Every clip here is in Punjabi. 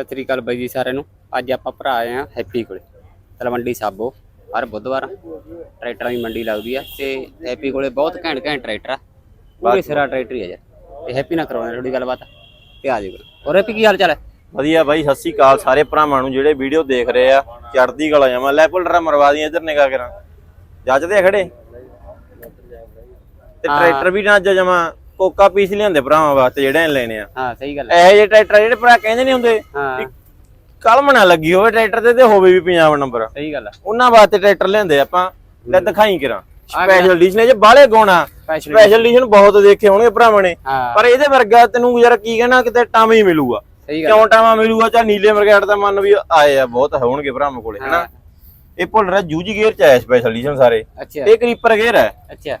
ਸਤਿ ਸ੍ਰੀ ਅਕਾਲ ਬਾਈ ਜੀ ਸਾਰਿਆਂ ਨੂੰ। ਅੱਜ ਆਪਾਂ ਭਰਾ ਆਏ ਆ ਹੈਪੀ ਕੋਲੇ। ਤਲਵੰਡੀ ਸਾਬੋ ਹਰ ਬੁੱਧਵਾਰ ਟਰੈਕਟਰਾਂ ਦੀ ਮੰਡੀ ਲੱਗਦੀ ਆ ਤੇ ਹੈਪੀ ਕੋਲੇ ਬਹੁਤ ਘੈਂਟ ਘੈਂਟ ਟਰੈਕਟਰ ਆ। ਪੂਰੇ ਸਿਰਾ ਟਰੈਕਟਰ ਹੀ ਆ ਯਾਰ। ਤੇ ਹੈਪੀ ਨਾਲ ਕਰਵਾਉਣਾ ਥੋੜੀ ਗੱਲਬਾਤ ਤੇ ਆ ਜਾਓ ਹੋਰ ਹੈਪੀ ਕੀ ਹਾਲ ਚਾਲ ਹੈ ਵਧੀਆ ਬਾਈ ਸਤਿ ਸ੍ਰੀ ਅਕਾਲ ਸਾਰੇ ਭਰਾਵਾਂ ਨੂੰ ਜਿਹੜੇ ਵੀਡੀਓ ਦੇਖ ਰਹੇ ਆ। ਚੜਦੀ ਕਲਾ ਜਾਵਾਂ ਲੈ ਭੁੱਲਰਾ ਮਰਵਾ ਦੀ ਇਧਰ ਨਿਗਾਹ ਕਰਾਂ। ਜੱਜਦੇ ਖੜੇ? ਤੇ ਟਰੈਕਟਰ ਵੀ ਨਾ ਜਮਾ ਕੋਕਾ ਪੀਸ ਲਿਆਂਦੇ ਭਰਾਵਾਂ ਵਾਸਤੇ ਜਿਹੜੇ ਲੈਣੇ ਆ। ਹਾਂ ਸਹੀ ਗੱਲ ਹੈ ਇਹੋ ਜਿਹੇ ਟਰੈਕਟਰ ਜਿਹੜੇ ਭਰਾ ਕਹਿੰਦੇ ਨਹੀਂ ਹੁੰਦੇ ਹਾਂ। ਕਲਮ ਨਾ ਲੱਗੀ ਹੋਵੇ ਟਰੈਕਟਰ ਤੇ ਤੇ ਹੋਵੇ ਵੀ ਪੰਜਾਬ ਨੰਬਰ। ਸਹੀ ਗੱਲ ਹੈ ਉਹਨਾਂ ਵਾਸਤੇ ਟਰੈਕਟਰ ਲਿਆਂਦੇ ਆਪਾਂ। ਲੈ ਦਿਖਾਈ ਕਰਾਂ। ਸਪੈਸ਼ਲ ਐਡੀਸ਼ਨ ਇਹ ਬਾਲੇ ਗੋਣਾ ਸਪੈਸ਼ਲ ਐਡੀਸ਼ਨ ਬਹੁਤ ਦੇਖੇ ਹੋਣਗੇ ਭਰਾਵਾਂ ਨੇ। ਪਰ ਇਹਦੇ ਵਰਗਾ ਤੈਨੂੰ ਯਾਰ ਕੀ ਕਹਿਣਾ ਕਿਤੇ ਟਾਵੇਂ ਹੀ ਮਿਲੂਗਾ। ਕਿਉਂ ਟਾਵਾਂ ਮਿਲੂਗਾ? ਚਾ ਨੀਲੇ ਮਰਗਾਟ ਦਾ ਮਨ ਵੀ ਆਏ ਆ ਬਹੁਤ ਹੋਣਗੇ ਭਰਾਵਾਂ ਕੋਲੇ ਹਨਾ? ਇਹ ਭੁੱਲ ਰਿਹਾ ਜੂਜੀ ਗੇਅਰ ਚ ਆਇਆ ਸਪੈਸ਼ਲ ਐਡੀਸ਼ਨ ਸਾਰੇ। ਇਹ ਕਰੀਪਰ ਗੇਅਰ ਹੈ ਅੱਛਾ।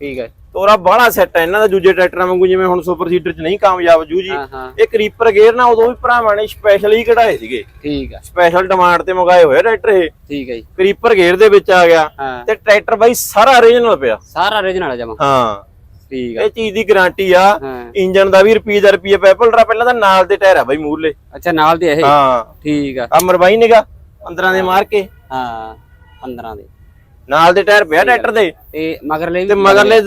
ਠੀਕ ਹੈ ਤੋਰਾ ਬਾਹਲਾ ਸੈੱਟ ਹੈ ਇਹਨਾਂ ਦਾ ਦੂਜੇ ਟਰੈਕਟਰਾਂ ਵਾਂਗੂ ਜਿਵੇਂ ਹੁਣ ਸੁਪਰ ਸੀਡਰ ਚ ਨਹੀਂ ਕਾਮਯਾਬ ਜੂਜੀ ਹਾਂ ਹਾਂ। ਇਹ ਕਰੀਪਰ ਗੇਅਰ ਨਾ ਉਦੋਂ ਵੀ ਭਰਾਵਾਂ ਨੇ ਸਪੈਸ਼ਲ ਹੀ ਕਢਾਏ ਸੀਗੇ। ਠੀਕ ਹੈ। ਸਪੈਸ਼ਲ ਡਿਮਾਂਡ ਤੇ ਮੰਗਾਏ ਹੋਏ ਟਰੈਕਟਰ ਇਹ। ਠੀਕ ਹੈ ਜੀ। ਕਰੀਪਰ ਗੇਅਰ ਦੇ ਵਿੱਚ ਆ ਗਿਆ। ਤੇ ਟਰੈਕਟਰ ਬਾਈ ਸਾਰਾ ਓਰੀਜਨਲ ਪਿਆ। ਸਾਰਾ ਆ ਜਮਾ। ਹਾਂ। ਠੀਕ ਹੈ ਇਹ ਚੀਜ਼ ਦੀ ਗਾਰੰਟੀ ਆ। ਇੰਜਨ ਦਾ ਵੀ ਰੁਪਈਏ ਦਾ ਰੁਪਈਆ ਪੈਪਲ ਰਾ ਪਹਿਲਾਂ ਤਾਂ ਨਾਲ ਦੇ ਟਾਇਰ ਆ ਬਾਈ ਮੂਰਲੇ ਅੱਛਾ ਨਾਲ ਦੇ ਇਹ? ਹਾਂ। ਠੀਕ ਆ। ਆ ਮਰਵਾਈ ਨਿਗਾ 15 ਦੇ ਮਾਰ ਕੇ। ਹਾਂ 15 ਦੇ। ਨਾਲ ਦੇ ਟਾਇਰ ਪਿਆ ਟਰੈਕਟਰ ਦੇ। ਤੇ ਮਗਰਲੇ ਤੇ ਵੀ ਮਗਰਲੇ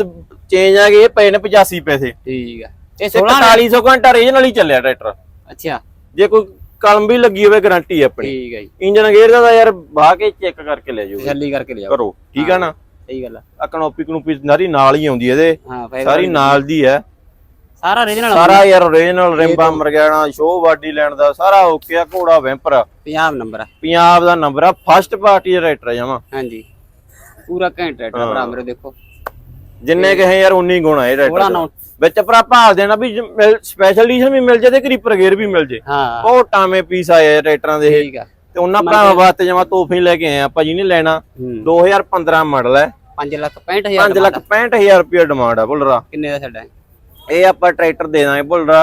ਚੇਂਜ ਆ ਗਏ ਪਏ ਨੇ 85 ਪੈਸੇ। ਠੀਕ ਆ। ਇਹ ਤੇ 16 4100 ਘੰਟਾ ਰੀਜਨਲ ਹੀ ਚੱਲਿਆ ਟਰੈਕਟਰ। ਅੱਛਾ। ਜੇ ਕੋਈ ਕਲਮ ਵੀ ਲੱਗੀ ਹੋਵੇ ਗਾਰੰਟੀ ਆਪਣੀ। ਠੀਕ ਹੈ ਜੀ। ਇੰਜਨ ਗੇਅਰ ਦਾ ਤਾਂ ਯਾਰ ਬਾਹ ਕੇ ਚੈੱਕ ਕਰਕੇ ਲੈ ਜਾਓ। ਛੱਲੀ ਕਰਕੇ ਲਿਆਓ। ਕਰੋ ਠੀਕ ਆ ਨਾ? ਸਹੀ ਗੱਲ ਆ। ਆ ਕਨੋਪੀ ਕਨੂਪੀ ਨਾਰੀ ਨਾਲ ਹੀ ਆਉਂਦੀ ਇਹਦੇ। ਸਾਰੀ ਨਾਲ ਦੀ ਹੈ ਸਾਰਾ original ਸਾਰਾ ਯਾਰ ਓਰੀਜਨਲ ਰਿੰਬਾ ਮਰਗਾਣਾ ਸ਼ੋ ਬਾਡੀ ਲੈਣ ਦਾ ਸਾਰਾ ਓਕੇ ਆ ਘੋੜਾ ਵੈਂਪਰ ਆ। 50 ਨੰਬਰ ਆ। ਪੰਜਾਬ ਦਾ ਨੰਬਰ ਆ ਫਸਟ ਪਾਰਟੀ ਰਾਈਟਰ ਜਮਾ। ਹਾਂਜੀ। ਪੂਰਾ ਘੈਂਟ ਰੇਟ ਭਰਾ ਮੇਰੇ ਦੇਖੋ। ਜਿੰਨੇ ਕਹੇ ਯਾਰ 19 ਗੁਣਾ ਇਹ ਨਾ ਵਿੱਚ ਭਰਾ ਭਾਲ ਦੇਣਾ ਵੀ ਸਪੈਸ਼ਲ ਐਡੀਸ਼ਨ ਵੀ ਮਿਲ ਜੇ ਤੇ ਕਰੀਪਰ ਗੇਅਰ ਵੀ ਮਿਲ ਜੇ। ਹਾਂ। ਬਹੁਤ ਟਾਵੇਂ ਪੀਸ ਆਏ ਆ ਰਾਈਟਰਾਂ ਦੇ। ਠੀਕ ਆ। ਤੇ ਉਹਨਾਂ ਭਰਾਵਾਂ ਵਾਸਤੇ ਜਮਾ ਤੋਹਫੇ ਲੈ ਕੇ ਆਏ ਆ ਆਪਾਂ ਜਿਹਨੇ ਲੈਣਾ। ਹੂੰ। 2015 ਮਾਡਲ ਹੈ। 5 ਲੱਖ 65000 5 ਲੱਖ 65000 ਰੁਪਏ ਡਿਮਾਂਡ ਆ ਬੁੱਲਰਾ। ਕਿੰਨੇ ਦਾ ਛੱਡਾ ਇਹ ਆਪਾਂ ਟਰੈਕਟਰ ਦੇ ਦਾਂਗੇ ਬੁੱਲਰਾ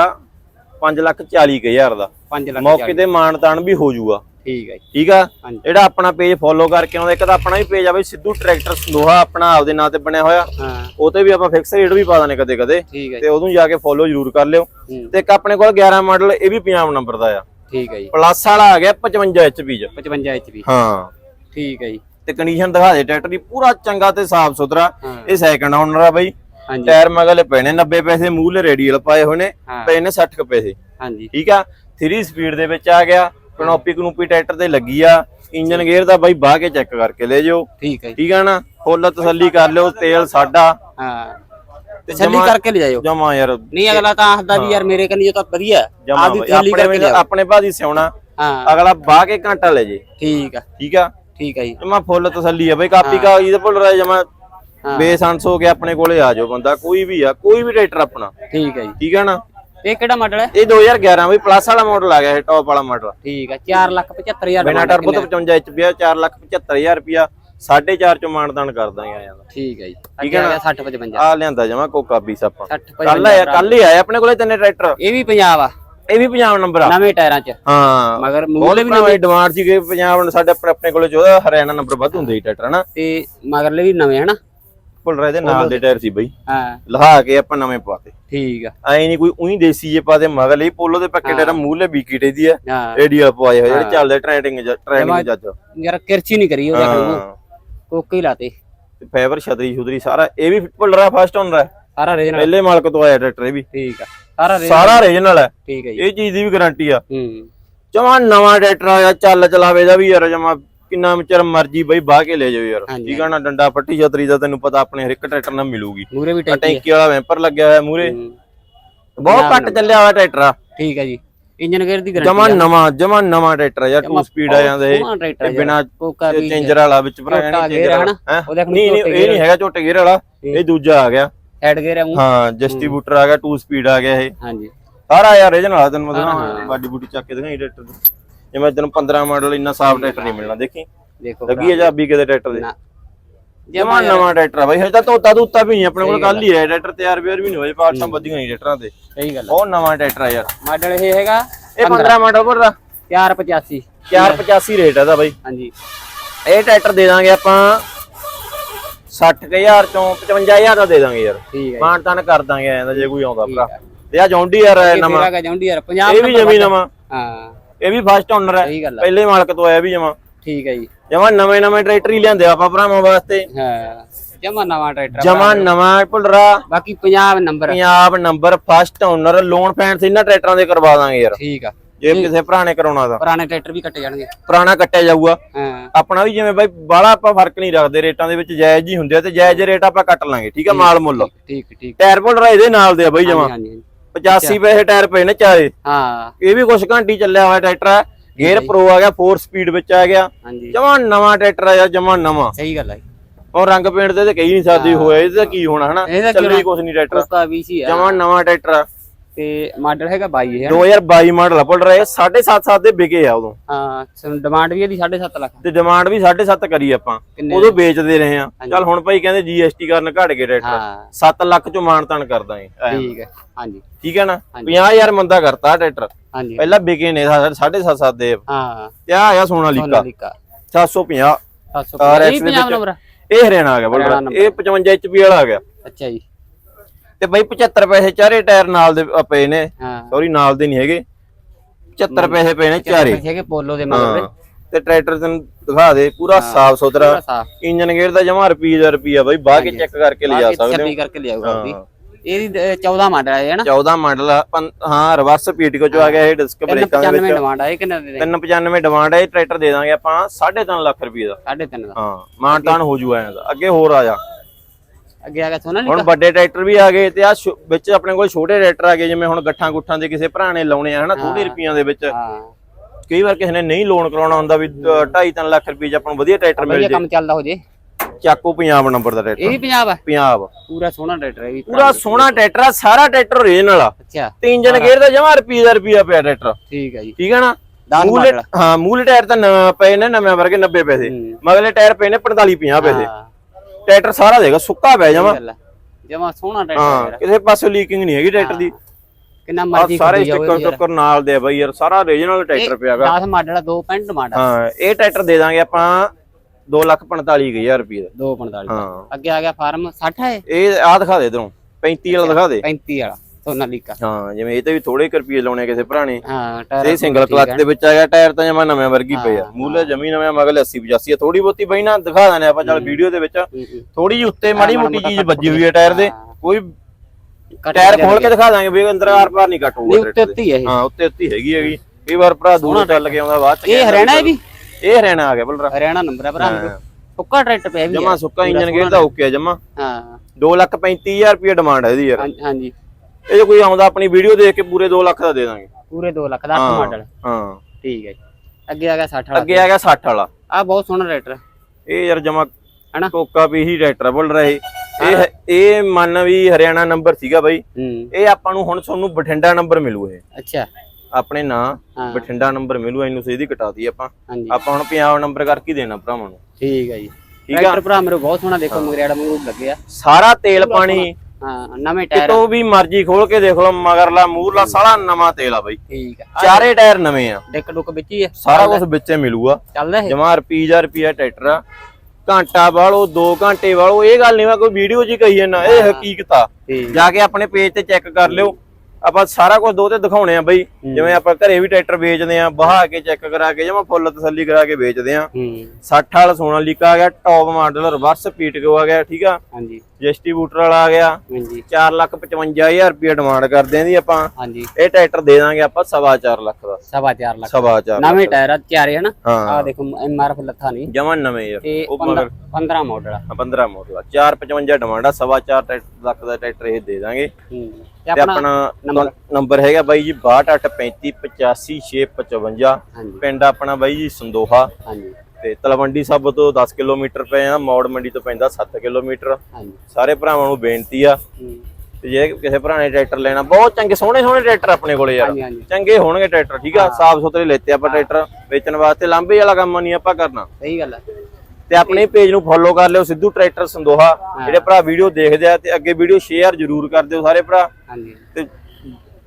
5 ਲੱਖ 40000 ਦਾ। 5 ਲੱਖ ਮੌਕੇ ਤੇ ਮਾਨਤਾਨ ਵੀ ਹੋ ਜਾਊਗਾ। ਠੀਕ ਹੈ ਠੀਕ ਆ। ਜਿਹੜਾ ਆਪਣਾ ਪੇਜ ਫੋਲੋ ਕਰਕੇ ਆਉਂਦਾ ਇੱਕ ਤਾਂ ਆਪਣਾ ਵੀ ਪੇਜ ਆ ਬਈ ਸਿੱਧੂ ਟਰੈਕਟਰ ਸੰਦੋਹਾ ਆਪਣਾ ਆਪਦੇ ਨਾਂ ਤੇ ਬਣਿਆ ਹੋਇਆ। ਹਾਂ। ਉਹ ਤੇ ਵੀ ਆਪਾਂ ਫਿਕਸ ਰੇਟ ਵੀ ਪਾ ਦਾਂਗੇ ਕਦੇ ਕਦੇ ਤੇ ਉਦੋਂ ਜਾ ਕੇ ਫੋਲੋ ਜ਼ਰੂਰ ਕਰ ਲਿਓ। ਤੇ ਇੱਕ ਆਪਣੇ ਕੋਲ 11 ਮਾਡਲ ਇਹ ਵੀ ਪੰਜਾਬ ਨੰਬਰ ਦਾ ਆ। ਠੀਕ ਹੈ ਜੀ। ਪਲੱਸ ਵਾਲਾ ਆ ਗਿਆ 55 HP ਚ। 55 HP ਹਾਂ। ਠੀਕ ਹੈ ਜੀ। ਤੇ ਕੰਡੀਸ਼ਨ ਦਿਖਾ ਦੇ ਟਰੈਕਟਰ ਦੀ ਪੂਰਾ ਚੰਗਾ ਤੇ ਸਾਫ਼ ਸੁਥਰਾ। ਇਹ ਸੈਕੰਡ ਓਨਰ ਆ ਬਈ। ਟਾਇਰ ਮਗਲੇ ਨੇ 90 ਪੈਸੇ ਮੂਹਲੇ ਰੇਡੀਅਲ ਪਾਏ ਹੋਏ ਨੇ। ਨੇ 60 ਕੁ ਪੈਸੇ। ਹਾਂਜੀ। ਠੀਕ ਆ? 3 ਸਪੀਡ ਦੇ ਵਿੱਚ ਆ ਗਿਆ। ਕਨੋਪੀ ਕਨੂਪੀ ਟਰੈਕਟਰ ਤੇ ਲੱਗੀ ਆ। ਇੰਜਨ ਗੇਅਰ ਦਾ ਬਾਈ ਬਾਹ ਕੇ ਚੈੱਕ ਕਰਕੇ ਲੈ ਜਿਓ। ਠੀਕ ਹੈ ਜੀ। ਠੀਕ ਆ ਨਾ? ਫੁੱਲ ਤਸੱਲੀ ਕਰ ਲਿਓ ਤੇਲ ਸਾਡਾ। ਹਾਂ। ਤੇ ਛੱਲੀ ਕਰਕੇ ਲੈ ਜਾਇਓ। ਜਮਾ ਯਾਰ। ਨਹੀਂ ਅਗਲਾ ਤਾਂ ਆਖਦਾ ਵੀ ਯਾਰ ਮੇਰੇ ਕੰਨੀ ਤਾਂ ਵਧੀਆ। ਆਪਦੀ ਆਪਣੇ ਕਰਕੇ ਲਿਆਓ। ਆਪਣੇ ਭਾਦੀ ਸਿਉਣਾ। ਹਾਂ। ਅਗਲਾ ਬਾਹ ਕੇ ਘੰਟਾ ਲੈ ਜੇ। ਠੀਕ ਆ। ਠੀਕ ਆ? ਠੀਕ ਹੈ ਜੀ। ਜਮਾ ਫੁੱਲ ਤਸੱਲੀ ਆ ਬਈ ਕਾਪੀ ਕਾਗਜ਼ ਤੇ ਭੁੱਲ ਰਿਹਾ ਜਮਾ ਬੇਸੰਸ ਹੋ ਕੇ ਆਪਣੇ ਕੋਲੇ ਆ ਜਾਓ ਬੰਦਾ ਕੋਈ ਵੀ ਆ ਕੋਈ ਵੀ ਟਰੈਕਟਰ ਆਪਣਾ। ਠੀਕ ਹੈ ਜੀ। ਠੀਕ ਆ ਨਾ? ਇਹ ਕਿਹੜਾ ਮਾਡਲ ਹੈ? ਇਹ 2011 ਬਈ ਪਲੱਸ ਵਾਲਾ ਮਾਡਲ ਆ ਗਿਆ ਇਹ ਟੌਪ ਵਾਲਾ ਮਾਡਲ ਠੀਕ ਹੈ 4 ਲੱਖ 75000 ਬਿਨਾ ਟਰਬੋ ਤੋਂ 55 ਐਚਪੀ ਆ 475000 ਰੁਪਿਆ 4.5 ਚੋਂ ਮਾਨਦਾਨ ਕਰ ਦਾਂਗੇ ਆਇਆ ਦਾ ਠੀਕ ਹੈ ਜੀ। ਠੀਕ ਹੈ ਨਾ? 60 55 ਆ ਲਿਆਂਦਾ ਜਮਾ ਕੋਕਾ ਪੀਸ ਆਪਾਂ। 60 ਕੱਲ ਆਇਆ ਕੱਲ ਹੀ ਆਇਆ ਆਪਣੇ ਕੋਲੇ ਤਿੰਨੇ ਟਰੈਕਟਰ ਇਹ ਵੀ ਪੰਜਾਬ ਆ। ਇਹ ਵੀ ਪੰਜਾਬ ਨੰਬਰ ਆ। ਨਵੇਂ ਟਾਇਰਾਂ 'ਚ। ਹਾਂ। ਮਗਰ ਮੂਹਰੇ ਵੀ ਨਵੇਂ। ਡਿਮਾਂਡ ਸੀ ਕਿ ਪੰਜਾਬ ਨੂੰ ਸਾਡੇ ਆਪਣੇ ਆਪਣੇ ਕੋਲੇ 14 ਹਰਿਆਣਾ ਨੰਬਰ ਵੱਧ ਹੁੰਦੇ ਟਰੈਕਟਰ ਹਨਾ? ਤੇ ਮਗਰਲੇ ਵੀ ਨਵੇਂ ਹਨਾ? ਭੁੱਲ ਰਹੇ ਦੇ ਨਾਲ ਦੇ ਟਾਇਰ ਸੀ ਬਈ। ਹਾਂ। ਲਹਾ ਕੇ ਆਪਾਂ ਨਵੇਂ ਪਾਤੇ। ਠੀਕ ਆ। ਐ ਨਹੀਂ ਕੋਈ ਉਹੀ ਦੇਸੀ ਜੇ ਪਾਦੇ ਮਗਰ ਲਈ ਪੋਲੋ ਦੇ ਪੱਕੇ ਟਾਇਰ ਮੂਹਲੇ ਬੀਕੀਟੇ ਦੀ ਆ ਰੇਡੀਅਲ ਪਵਾਏ ਹੋਏ ਜਿਹੜੇ ਚੱਲਦੇ ਟ੍ਰੈਂਡਿੰਗ ਟ੍ਰੈਂਡਿੰਗ ਜੱਜ। ਯਾਰ ਕਿਰਚੀ ਨਹੀਂ ਕਰੀ ਉਹਦਾ ਕੋਕੇ ਹੀ ਲਾਤੇ। ਤੇ ਫਾਈਬਰ ਛਤਰੀ ਛੁਤਰੀ ਸਾਰਾ ਇਹ ਵੀ ਭੁੱਲ ਰਿਹਾ ਫਸਟ ਓਨਰ ਹੈ ਸਾਰਾ ਰੀਜਨਲ ਪਹਿਲੇ ਮਾਲਕ ਤੋਂ ਆਇਆ ਟਰੈਕਟਰ ਇਹ ਵੀ। ਠੀਕ ਆ। ਸਾਰਾ original, ਸਾਰਾ ਓਰੀਜਨਲ ਹੈ ਠੀਕ ਹੈ ਜੀ। ਇਹ ਚੀਜ਼ ਦੀ ਵੀ ਗਾਰੰਟੀ ਆ। ਹੂੰ। ਜਮਾ ਨਵਾਂ ਟਰੈਕਟਰ ਆ ਚੱਲ ਚਲਾਵੇ ਦਾ ਵੀ ਯਾਰ ਜਮਾ ਕਿੰਨਾ ਚਿਰ ਮਰਜ਼ੀ ਬਈ ਬਾਹ ਕੇ ਲੈ ਜਾਓ ਯਾਰ। ਠੀਕ ਆ ਨਾ ਡੰਡਾ ਪੱਟੀ ਛਤਰੀ ਦਾ ਤੈਨੂੰ ਪਤਾ ਆਪਣੇ ਹਰ ਇੱਕ ਟਰੈਕਟਰ ਨਾਲ ਮਿਲੂਗੀ। ਮੂਰੇ ਵੀ ਟੈਂਕੀ ਵਾਲਾ ਵੈਂਪਰ ਲੱਗਿਆ ਹੋਇਆ ਮੂਰੇ ਬਹੁਤ ਘੱਟ ਚੱਲਿਆ ਹੋਇਆ ਟਰੈਕਟਰ ਆ। ਠੀਕ ਹੈ ਜੀ। ਇੰਜਨ ਗੇਅਰ ਦੀ ਜਮਾ ਗਾਰੰਟੀ ਨਵਾਂ ਜਮਾ ਨਵਾਂ ਟਰੈਕਟਰ ਆ ਯਾਰ 2 ਸਪੀਡ ਆ ਜਾਂਦਾ ਇਹ। ਬਿਨਾ ਚੇਂਜਰ ਵਾਲਾ ਵਿੱਚ ਭਰਾ ਗੇਅਰ ਚੇਂਜਰ? ਵਾਲਾ। ਉਹ ਦੇਖ ਨਹੀਂ ਨਹੀਂ ਇਹ ਨਹੀਂ ਹੈਗਾ ਝੋਟੇ ਗੇਅਰ ਵਾਲਾ। ਇਹ ਦੂਜਾ ਆ ਗਿਆ। ਹੈਡ ਗੇਅਰ ਹੈ ਮੂੰਹ। ਹਾਂ ਜਸਟੀਬਿਊਟਰ ਆ ਗਿਆ 2 ਸਪੀਡ ਆ ਗਿਆ ਇਹ। ਹਾਂਜੀ। ਸਾਰਾ ਯਾਰ ਇਹਦੇ ਨਾਲ ਤੈਨੂੰ ਮਤਲਬ ਬਾਡੀ ਬੂਟੀ ਚੱਕ ਕੇ ਦਿਖਾਈ ਟਰੈਕਟਰ ਜਿਵੇਂ ਤੈਨੂੰ 15 ਮਾਡਲ ਇੰਨਾ ਸਾਫ਼ ਟਰੈਕਟਰ ਨਹੀਂ ਮਿਲਣਾ ਦੇਖੀ? ਦੇਖੋ ਲੱਗੀ ਹੈ ਚਾਬੀ ਕਿਤੇ ਟਰੈਕਟਰ ਦੇ ਜਮਾ ਨਵਾਂ ਟਰੈਕਟਰ ਆ ਬਾਈ ਹਜੇ ਤਾਂ ਤੋਤਾ ਦੂਤਾ ਵੀ ਨਹੀਂ ਆਪਣੇ ਕੋਲ ਕੱਲ ਹੀ ਆਇਆ ਟਰੈਕਟਰ ਤਿਆਰ ਬਿਆਰ ਵੀ ਨਹੀਂ ਹੋਏ ਪਾਰਟਾਂ ਵੱਧੀਆਂ ਨਹੀਂ ਟਰੈਕਟਰਾਂ ਤੇ। ਸਹੀ ਗੱਲ ਬਹੁਤ ਨਵਾਂ ਟਰੈਕਟਰ ਆ ਯਾਰ। ਮਾਡਲ ਇਹ ਹੈਗਾ ਇਹ 15 ਮਾਡਲ ਭਰ 485 485 ਰੇਟ ਆ ਦਾ ਬਾਈ। ਹਾਂਜੀ। ਇਹ ਟਰੈਕਟਰ ਦੇ ਦਾਂਗੇ ਆਪਾਂ 60000 ਚੋਂ 55000 ਦਾ ਦੇ ਦਾਂਗੇ ਯਾਰ। ਠੀਕ ਹੈ ਮਾਨਤਾਨ ਕਰ ਦਾਂਗੇ ਐਂ ਦਾ ਜੇ ਕੋਈ ਆਉਂਦਾ ਭਰਾ। ਤੇ ਆ ਜੌਂਡੀ ਯਾਰ ਹੈ ਨਵਾਂ ਜੌਂਡੀ ਯਾਰ ਇਹ ਵੀ ਜਮੀ ਨਵਾਂ। ਹਾਂ। ਇਹ ਵੀ ਫਸਟ ਓਨਰ ਹੈ। ਸਹੀ ਗੱਲ ਆ। ਪਹਿਲੇ ਮਾਲਕ ਤੋਂ ਆਇਆ ਵੀ ਜਮਾ। ਠੀਕ ਹੈ ਜੀ। ਜਮਾ ਨਵੇਂ ਨਵੇਂ ਟਰੈਕਟਰ ਹੀ ਲਿਆਂਦੇ ਆਪਾਂ ਭਰਾਵਾਂ ਵਾਸਤੇ। ਹਾਂ ਜਮਾ ਨਵਾਂ ਟਰੈਕਟਰ ਜਮਾ ਨਵਾਂ ਭੁੱਲਰਾ। ਬਾਕੀ Punjab number Punjab number first owner loan finance ਇਹਨਾਂ ਟਰੈਕਟਰਾਂ ਦੇ ਕਰਵਾ ਦਾਂਗੇ ਯਾਰ। ਠੀਕ ਆ। ਜੇ ਕਿਸੇ ਭਰਾ ਨੇ ਕਰਾਉਣਾ ਤਾਂ। ਪੁਰਾਣੇ ਟਰੈਕਟਰ ਵੀ ਕੱਟੇ ਜਾਣਗੇ। ਪੁਰਾਣਾ ਕੱਟਿਆ ਜਾਊਗਾ। ਹਾਂ। ਆਪਣਾ ਵੀ ਜਿਵੇਂ ਬਾਈ ਬਾਹਲਾ ਆਪਾਂ ਫ਼ਰਕ ਨਹੀਂ ਰੱਖਦੇ ਰੇਟਾਂ ਦੇ ਵਿੱਚ ਜਾਇਜ਼ ਹੀ ਹੁੰਦੇ ਆ ਤੇ ਜਾਇਜ਼ ਰੇਟ ਆਪਾਂ ਕੱਟ ਲਾਂਗੇ। ਠੀਕ ਆ ਮਾਲ ਮੁੱਲ। ਠੀਕ ਠੀਕ ਟਾਇਰ ਭੁੱਲਰਾ ਇਹਦੇ ਨਾਲ ਦੇ ਆ ਬਾਈ ਜਮਾ। ਹਾਂਜੀ ਹਾਂਜੀ। 85 ਪੈਸੇ ਟਾਇਰ ਪਏ ਨੇ ਚਾਰੇ ਹਾਂ। ਇਹ ਵੀ ਕੁਛ ਘੰਟੀ ਚੱਲਿਆ ਹੋਇਆ ਟਰੈਕਟਰ ਹੈ। ਗੇਅਰ ਪ੍ਰੋ ਆ ਗਿਆ 4 ਸਪੀਡ ਵਿੱਚ ਆ ਗਿਆ। ਹਾਂਜੀ। ਜਮਾ ਨਵਾਂ ਟਰੈਕਟਰ ਆ ਯਾਰ ਜਮਾ ਨਵਾਂ। ਸਹੀ ਗੱਲ ਹੈ ਔਰ ਰੰਗ ਪੇਂਟ ਦੇ ਤੇ ਕਹੀ ਨਹੀਂ ਸਕਦੇ ਹੋਇਆ ਇਹਦਾ ਕੀ ਹੋਣਾ ਹਨਾ? ਚੱਲੀ? ਕੁਛ ਨਹੀਂ ਟਰੈਕਟਰ। ਜਮਾ ਨਵਾਂ ਟਰੈਕਟਰ ਆ। ਤੇ ਮਾਡਲ ਹੈਗਾ 22 ਇਹ 2022 ਮਾਡਲ ਆ ਪੁੱਲ ਰਿਹਾ 7.5 ਦੇ ਵਿਕੇ ਆ ਉਦੋਂ। ਹਾਂ ਡਿਮਾਂਡ ਵੀ ਇਹਦੀ 7.5 ਲੱਖ ਤੇ ਡਿਮਾਂਡ ਵੀ 7.5 ਕਰੀ ਆਪਾਂ। ਉਦੋਂ ਵੇਚਦੇ ਰਹੇ ਆ। ਚੱਲ ਹੁਣ ਭਾਈ ਕਹਿੰਦੇ ਜੀਐਸਟੀ ਕਾਰਨ ਘਟ ਗਏ ਟਰੈਕਟਰ ਹਾਂ। 7 ਲੱਖ ਚੋਂ ਮਾਨਤਾਨ ਕਰਦਾ ਏ ਠੀਕ ਹੈ ਹਾਂਜੀ। ਠੀਕ ਹੈ ਨਾ? 50000 ਮੰਦਾ ਕਰਤਾ ਟਰੈਕਟਰ ਹਾਂਜੀ। ਪਹਿਲਾਂ ਵਿਕੇ ਨੇ 7.5 ਦੇ। ਹਾਂ। ਤੇ ਆ ਆਇਆ ਸੋਨਾਲੀਕਾ ਸੋਨਾਲੀਕਾ 750 700 RS ਇਹ ਹਰਿਆਣਾ ਆ ਗਿਆ ਇਹ 55 HP ਵਾਲਾ ਆ ਗਿਆ। ਅੱਛਾ ਜੀ। ਤੇ ਬਾਈ 75 ਪੈਸੇ ਚਾਰੇ ਟਾਇਰ ਨਾਲ ਦੇ ਪਏ ਨੇ। ਹਾਂ। ਸੌਰੀ ਨਾਲ ਦੇ ਨਹੀਂ ਹੈਗੇ। 75 ਪੈਸੇ ਪਏ ਨੇ ਚਾਰੇ। ਹੈਗੇ ਪੋਲੋ ਦੇ ਮਗਰ। ਹਾਂ ਤੇ ਟਰੈਕਟਰ ਤੈਨੂੰ ਦਿਖਾ ਦੇ ਪੂਰਾ ਸਾਫ਼ ਸੁਥਰਾ। ਇੰਜਨ ਗੇਅਰ ਦਾ ਜਮਾ ਰੁਪਏ ਦਾ ਬਾਈ ਬਾਹ ਕੇ ਚੈੱਕ ਕਰਕੇ ਲਿਜਾ ਸਕਦੇ ਹੋ। ਕਰਕੇ ਲਿਆਊਗਾ ਹਾਂ। ਇਹਦੀ ਅਹ, 14 ਮਾਡਲ ਹੈ ਨਾ 14 ਮਾਡਲ ਹਾਂ ਰਿਵਰਸ ਪੀਟੀਕੋ ਚ ਆ ਗਿਆ ਇਹ ਡਿਸਕ ਬ੍ਰੇਕਾਂ ਦੇ 95 ਵਿੱਚ। ਡਿਮਾਂਡ ਆਏ ਕਿੰਨੇ ਦੇ 395 ਡਿਮਾਂਡ ਹੈ ਇਹ ਟਰੈਕਟਰ ਦੇ ਦਾਂਗੇ ਆਪਾਂ 3.5 ਲੱਖ ਰੁਪਏ ਦਾ। 3.5 ਦਾ। ਹਾਂ ਮਾਨਤਾਨ ਹੋ ਜੂਗਾ ਇਹਨਾਂ ਦਾ। ਅੱਗੇ ਹੋਰ ਆ ਜਾ। ਅੱਗੇ ਆ ਗਿਆ ਸੋਨਾ ਹੁਣ ਵੱਡੇ ਟਰੈਕਟਰ ਵੀ ਆ ਗਏ ਤੇ ਆ ਵਿੱਚ ਆਪਣੇ ਕੋਲ ਛੋਟੇ ਟਰੈਕਟਰ ਆ ਗਏ ਜਿਵੇਂ ਹੁਣ ਗੱਠਾਂ ਗੁੱਠਾਂ ਦੇ ਕਿਸੇ ਭਰਾ ਨੇ ਲਾਉਣੇ ਆ ਹਨਾ ਥੋੜੀ ਰੁਪਈਆਂ ਦੇ ਵਿੱਚ। ਕਈ ਵਾਰ ਕਿਸੇ ਨੇ ਨਹੀਂ ਲੋਨ ਕਰਾਉਣਾ ਹੁੰਦਾ ਵੀ 2.5 ਲੱਖ ਰੁਪਏ ਚ ਆਪਾਂ ਨੂੰ ਵਧੀਆ ਟਰੈਕਟਰ ਮਿਲ ਜੇ। ਕੰਮ ਚੱਲਦਾ ਹੋ ਜੇ। ਚਾਕੂ ਪੰਜਾਬ ਨੰਬਰ ਦਾ ਇਹ ਟਰੈਕਟਰ ਵੀ ਪੰਜਾਬ ਆ? ਪੰਜਾਬ। ਪੂਰਾ ਸੋਹਣਾ ਟਰੈਕਟਰ ਹੈ ਇਹ ਵੀ। ਪੂਰਾ ਸੋਹਣਾ ਟਰੈਕਟਰ ਆ ਸਾਰਾ ਟਰੈਕਟਰ ਓਰੀਜਨਲ ਆ। ਅੱਛਾ। ਤੇ ਇੰਜਨ ਗੇਅਰ ਦਾ ਜਮਾ ਰੁਪਏ ਦਾ ਰੁਪਿਆ ਪਿਆ ਟਰੈਕਟਰ। ਠੀਕ ਹੈ ਜੀ। ਠੀਕ ਹੈ ਨਾ? 10 ਮੂਲੇ ਹਾਂ ਮੂਲੇ ਟਾਇਰ ਤਾਂ ਪਏ ਨੇ ਨਵੇਂ ਵਰਗੇ 90 ਪੈਸੇ। ਮਗਲੇ ਟਾਇਰ ਪਏ ਨੇ 45 50 ਪੈਸੇ। ਟਰੈਕਟਰ ਸਾਰਾ ਦੇਗਾ ਸੁੱਕਾ ਪਿਆ ਜਮਾ ਜਮਾ ਸੋਹਣਾ ਟਰੈਕਟਰ ਹਾਂ ਕਿਸੇ ਪਾਸੇ ਲੀਕਿੰਗ ਨਹੀਂ ਹੈਗੀ ਟਰੈਕਟਰ ਦੀ। ਕਿੰਨਾ ਆਹ ਮਰਜ਼ੀ ਸਾਰੇ ਸਟicker ਸਟicker ਨਾਲ ਦੇ ਆ ਬਈ ਯਾਰ ਸਾਰਾ ਓਰੀਜਨਲ ਟਰੈਕਟਰ ਪਿਆਗਾ 10 ਮਾਡਲ ਆ 2 ਪੈਂਟ ਮਾਡਲ ਹਾਂ ਇਹ ਟਰੈਕਟਰ ਦੇ ਦਾਂਗੇ ਆਪਾਂ 245000 ਰੁਪਏ ਦਾ। 245 ਹਾਂ। ਅੱਗੇ ਆ ਗਿਆ ਫਾਰਮ 60 ਹੈ ਇਹ? ਆ ਦਿਖਾ ਦੇ ਇਧਰੋਂ 35 ਵਾਲਾ ਦਿਖਾ ਦੇ। 35 ਵਾਲਾ। ਸੋਨਾਲੀਕਾ ਹਾਂ ਜਿਵੇਂ ਇਹ ਤੇ ਵੀ ਥੋੜੇ ਰੁਪਏ ਲਾਉਣੇ ਕਿਸੇ ਭਰਾ ਨੇ। ਹਾਂ ਟਾਇਰ ਸਿੰਗਲ ਕਲਚ ਦੇ ਵਿੱਚ ਆ ਗਿਆ ਟਾਇਰ ਤਾਂ ਜਮਾ ਨਵੇਂ ਵਰਗੀ ਪਏ ਆ। ਮੂਲੇ ਜਮੀ ਨਵੇਂ ਮਗਲ 80 85 ਆ ਥੋੜੀ ਬਹੁਤੀ ਬਈ ਨਾ ਦਿਖਾ ਦਾਨੇ ਆਪਾਂ ਚੱਲ ਵੀਡੀਓ ਦੇ ਵਿੱਚ। ਥੋੜੀ ਜਿਹੀ ਉੱਤੇ ਮਾੜੀ ਮੋਟੀ ਚੀਜ਼ ਵੱਜੀ ਹੋਈ ਹੈ ਟਾਇਰ ਦੇ। ਕੋਈ ਟਾਇਰ ਖੋਲ ਕੇ ਦਿਖਾ ਦਾਂਗੇ ਵੀ ਅੰਦਰ ਆਰ ਪਾਰ ਨਹੀਂ ਕੱਟ ਹੋਊਗਾ ਨਹੀਂ ਉੱਤੇ ਉੱਤੇ ਹੀ ਹੈ ਉੱਤੇ ਉੱਤੇ ਹੈਗੀ ਹੈਗੀ। ਕਈ ਵਾਰ ਭਰਾ ਦੂਰ ਚੱਲ ਕੇ ਆਉਂਦਾ ਬਾਅਦ ਚ ਇਹ ਹਰਿਆਣਾ ਹੈ ਵੀ? ਇਹ ਹਰਿਆਣਾ ਆ ਗਿਆ ਬਲਰਾ। ਹਰਿਆਣਾ ਨੰਬਰ ਹੈ। ਭਰਾ ਸੁੱਕਾ ਟਰੈਕਟਰ ਪਿਆ ਵੀ ਜਮਾ ਸੁੱਕਾ ਇੰਜਨ ਗੇਅਰ ਦਾ ਓਕੇ ਆ ਜਮਾ। ਹਾਂ। 235000 ਰੁਪਏ ਡਿਮਾਂਡ ਹੈ ਇਹਦੀ ਯਾਰ। ਹਾਂਜੀ। ਇਹ ਜੇ ਕੋਈ ਆਉਂਦਾ ਆਪਣੀ ਵੀਡੀਓ ਦੇਖ ਕੇ ਪੂਰੇ 2 ਲੱਖ ਦਾ ਦੇ ਦਾਂਗੇ। ਪੂਰੇ 2 ਲੱਖ ਦਾ ਹਾਂ ਮਾਡਲ ਹਾਂ। ਠੀਕ ਹੈ ਜੀ। ਅੱਗੇ ਆ ਗਿਆ 60 ਵਾਲਾ। ਅੱਗੇ ਆ ਗਿਆ 60 ਵਾਲਾ। ਆ ਬਹੁਤ ਸੋਹਣਾ ਟਰੈਕਟਰ ਹੈ ਇਹ ਯਾਰ ਜਮਾ ਹਨਾ? ਕੋਕਾ ਵੀ ਹੀ ਟਰੈਕਟਰ ਬੋਲ ਰਹੇ ਇਹ। ਇਹ ਮੰਨ ਵੀ ਹਰਿਆਣਾ ਨੰਬਰ ਸੀਗਾ ਬਾਈ। ਹੂੰ। ਇਹ ਆਪਾਂ ਨੂੰ ਹੁਣ ਤੁਹਾਨੂੰ ਬਠਿੰਡਾ ਨੰਬਰ ਮਿਲੂ ਇਹ। ਅੱਛਾ। ਆਪਣੇ ਨਾਂ ਹਾਂ। ਬਠਿੰਡਾ ਨੰਬਰ ਮਿਲੂ ਇਹਨੂੰ ਸਿੱਧੀ ਕਟਾਤੀ ਆਪਾਂ। ਹਾਂਜੀ। ਆਪਾਂ ਹੁਣ ਪੰਜਾਬ ਨੰਬਰ ਕਰਕੇ ਹੀ ਦੇਣਾ ਭਰਾਵਾਂ ਨੂੰ। ਠੀਕ ਹੈ ਜੀ। ਠੀਕ ਆ? ਭਰਾ ਮੇਰੇ ਬਹੁਤ ਸੋਹਣਾ ਦੇਖੋ ਮਗਰੇੜਾ ਮੂਰ ਲੱਗੇ ਆ। ਸਾਰਾ ਤੇਲ ਪਾਣੀ ਹਾਂ ਨਵੇਂ ਟਾਇਰ ਕਿਤੋਂ ਵੀ ਮਰਜ਼ੀ ਖੋਲ ਕੇ ਦੇਖ ਲਓ ਮਗਰਲਾ ਮੂਰਲਾ ਸਾਰਾ ਨਵਾਂ ਤੇਲ ਆ ਬਾਈ। ਠੀਕ ਚਾਰੇ ਟਾਇਰ ਨਵੇਂ ਆ। ਡਿੱਕ ਡੁੱਕ ਵਿੱਚ ਹੀ ਹੈ ਸਾਰਾ ਕੁਝ ਵਿੱਚੇ ਮਿਲੂਗਾ। ਚੱਲਦਾ ਇਹ ਜਮਾ ਰੁਪਈਆ ਰੁਪਈਆ ਟਰੈਕਟਰ ਆ। ਘੰਟਾ ਵਾਲੋ 2 ਘੰਟੇ ਵਾਲੋ ਇਹ ਗੱਲ ਨਹੀਂ ਮੈਂ ਕੋਈ ਵੀਡੀਓ ਜੀ ਕਹੀ ਜਾਂਦਾ ਇਹ ਹਕੀਕਤ ਆ। ਜਾ ਕੇ ਆਪਣੇ ਪੇਜ ਤੇ ਚੈੱਕ ਕਰ ਲਿਓ। ਆਪਾਂ ਸਾਰਾ ਕੁਝ ਦੋ ਤੇ ਦਿਖਾਉਣੇ ਆ ਬਈ। ਜਿਵੇਂ ਆਪਾਂ ਘਰੇ ਵੀ ਟਰੈਕਟਰ ਵੇਚਦੇ ਆ ਬਹਾ ਕੇ ਚੈੱਕ ਕਰਾ ਕੇ ਜਮਾ ਫੁੱਲ ਤਸੱਲੀ ਕਰਾ ਕੇ ਵੇਚਦੇ ਆ। ਹੂੰ। 60 ਵਾਲਾ ਸੋਨਾ ਲੀਕਾ ਆ ਗਿਆ ਟੌਪ ਮਾਡਲ ਰਿਵਰਸ ਪੀਟਕੋ ਆ ਗਿਆ ਠੀਕ ਆ? ਹਾਂਜੀ। ਡਿਸਟ੍ਰੀਬਿਊਟਰ ਵਾਲਾ ਆ ਗਿਆ। ਹਾਂਜੀ। 455000 ਰੁਪਏ ਡਿਮਾਂਡ ਕਰਦੇ ਆਂ ਦੀ ਆਪਾਂ। ਹਾਂਜੀ। ਇਹ ਟਰੈਕਟਰ ਦੇ ਦਾਂਗੇ ਆਪਾਂ ਸਵਾ ਚਾਰ ਲੱਖ ਦਾ। ਸਵਾ ਚਾਰ ਲੱਖ। ਸਵਾ ਚਾਰ ਨਵੇਂ ਟਾਇਰ ਆ ਚਾਰੇ ਹਨਾ ਆ ਦੇਖੋ ਐਮਆਰਐਫ ਲੱਥਾ ਨਹੀਂ ਜਮਾ ਨਵੇਂ ਯਾਰ ਉਹ 15 15 ਮਾਡਲ ਆ। 15 ਮਾਡਲ ਆ। 455 ਡਿਮਾਂਡ ਆ ਸਵਾ ਚਾਰ ਟਰੈਕਟਰ ਲੱਖ ਦਾ ਟਰੈਕਟਰ ਇਹ ਦੇ ਦਾਂਗੇ। ਤੇ ਆਪਣਾ ਨੰਬਰ? ਹੈਗਾ ਬਾਈ ਜੀ 6285585655 ਹਾਂਜੀ। ਪਿੰਡ ਆਪਣਾ ਬਾਈ ਜੀ ਸੰਦੋਹਾ। ਹਾਂਜੀ। ਤੇ ਤਲਵੰਡੀ ਸਾਬੋ ਤੋਂ 10 ਕਿਲੋਮੀਟਰ ਪਏ ਆ ਮੌੜ ਮੰਡੀ ਤੋਂ ਪੈਂਦਾ 7 ਕਿਲੋਮੀਟਰ। ਹਾਂਜੀ। ਸਾਰੇ ਭਰਾਵਾਂ ਨੂੰ ਬੇਨਤੀ ਆ। ਤੇ ਜੇ ਕਿਸੇ ਭਰਾ ਨੇ ਟਰੈਕਟਰ ਲੈਣਾ ਬਹੁਤ ਚੰਗੇ ਸੋਹਣੇ ਸੋਹਣੇ ਟਰੈਕਟਰ ਆਪਣੇ ਕੋਲੇ ਯਾਰ। ਚੰਗੇ ਹੋਣਗੇ ਟਰੈਕਟਰ ਠੀਕ ਆ? ਸਾਫ਼ ਸੁਥਰੇ ਲੈਤੇ ਆਪਾਂ ਟਰੈਕਟਰ ਵੇਚਣ ਵਾਸਤੇ ਲਾਂਬੇ ਵਾਲਾ ਕੰਮ ਨਹੀਂ ਆਪਾਂ ਕਰਨਾ। ਸਹੀ ਗੱਲ ਹੈ ਤੇ ਆਪਣੇ ਪੇਜ ਨੂੰ ਫੋਲੋ ਕਰ ਲਿਓ ਸਿੱਧੂ ਟਰੈਕਟਰ ਸੰਦੋਹਾ। ਜਿਹੜੇ ਭਰਾ ਵੀਡੀਓ ਦੇਖਦੇ ਆ ਤੇ ਅੱਗੇ ਵੀਡੀਓ ਸ਼ੇਅਰ ਜ਼ਰੂਰ ਕਰ ਦਿਓ ਸਾਰੇ ਭਰਾ। ਹਾਂਜੀ। ਤੇ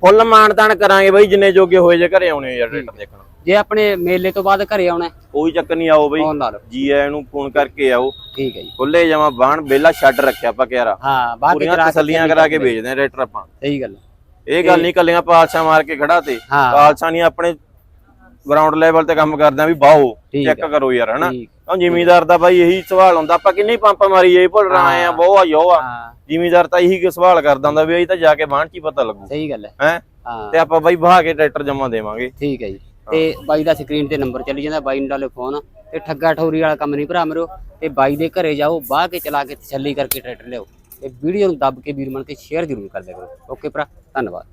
ਫੁੱਲ ਮਾਨਤਾਨ ਕਰਾਂਗੇ ਬਈ ਜਿੰਨੇ ਜੋਗੇ ਹੋਏ ਜੇ ਘਰੇ ਆਉਣੇ ਯਾਰ ਟਰੈਕਟਰ ਦੇਖਣ। ਜੇ ਆਪਣੇ ਮੇਲੇ ਤੋਂ ਬਾਅਦ ਘਰੇ ਆਉਣਾ ਹੈ, ਕੋਈ ਚੱਕਰ ਨਹੀਂ ਆਓ ਬਈ। ਫੋਨ ਲਾ ਲਓ ਜੀ ਆਇਆਂ ਨੂੰ ਫੋਨ ਕਰਕੇ ਆਓ। ਠੀਕ ਹੈ ਜੀ। ਖੁੱਲੇ ਜਮਾ ਬਾਣ ਬੇਲਾ ਛੱਡ ਰੱਖਿਆ ਆਪਾਂ ਕਿਹੜਾ ਹਾਂ ਬਾਕੀ ਪੂਰੀਆਂ ਕਰਾ ਕੇ ਤਸੱਲੀਆਂ ਕਰਾ ਕੇ ਵੇਚਦੇ ਆ ਟਰੈਕਟਰ ਆਪਾਂ। ਸਹੀ ਗੱਲ ਹੈ। ਇਹ ਗੱਲ ਨਹੀਂ ਕੱਲੀਆਂ ਪਾਲਸ਼ਾਂ ਮਾਰ ਕੇ ਖੜਾ ਤੇ। ਹਾਂ। ਪਾਲਸ਼ਾਂ ਨਹੀਂ ਆਪਣੇ ਗਰਾਊਂਡ ਲੈਵਲ ਤੇ ਕੰਮ ਕਰਦੇ ਆ ਵੀ ਬਾਹੋ। ਠੀਕ ਚੈੱਕ। ਕਰੋ ਯਾਰ ਹਨਾ? ਠੀਕ। ਕਿਉਂ ਜ਼ਿਮੀਦਾਰ ਦਾ ਬਾਈ ਇਹੀ ਸਵਾਲ ਹੁੰਦਾ ਆਪਾਂ ਕਿੰਨੇ ਪੰਪ ਮਾਰੀ ਜਾਈ ਭੁੱਲ ਰਹੇ ਆ ਬਹੁ ਆ ਯੋ ਆ। ਹਾਂ। ਜ਼ਿਮੀਦਾਰ ਤਾਂ ਇਹੀ ਸਵਾਲ ਕਰਦਾ ਹੁੰਦਾ ਵੀ ਇਹ ਤਾਂ ਜਾ ਕੇ ਬਾਣ ਚ ਹੀ ਪਤਾ ਲੱਗੂ। ਸਹੀ ਗੱਲ ਹੈ। ਹੈ? ਤੇ ਆਪਾਂ ਬਾਈ ਬਹਾ ਕੇ ਟਰੈਕਟਰ ਜਮਾ ਦੇਵਾਂਗੇ। ਠੀਕ ਹੈ ਜੀ। ਤੇ ਬਾਈ ਦਾ ਸਕਰੀਨ ਤੇ ਨੰਬਰ ਚੱਲੀ ਜਾਂਦਾ ਬਾਈ ਨੂੰ ਡਾਲੇ ਫੋਨ। ਤੇ ਠੱਗਾ ਠੌਰੀ ਵਾਲਾ ਕੰਮ ਨਹੀਂ ਭਰਾ ਮਰੋ। ਤੇ ਬਾਈ ਦੇ ਘਰੇ ਜਾਓ ਬਾਹ ਕੇ ਚਲਾ ਕੇ ਤਸੱਲੀ ਕਰਕੇ ਟਰੈਕਟਰ ਲਿਆਓ। ਤੇ ਵੀਡੀਓ ਨੂੰ ਦੱਬ ਕੇ ਵੀਰ ਮਨ ਕੇ ਸ਼ੇਅਰ ਜ਼ਰੂਰ ਕਰ ਦਿਆ ਕਰੋ। ਓਕੇ ਭਰਾ ਧੰਨਵਾਦ।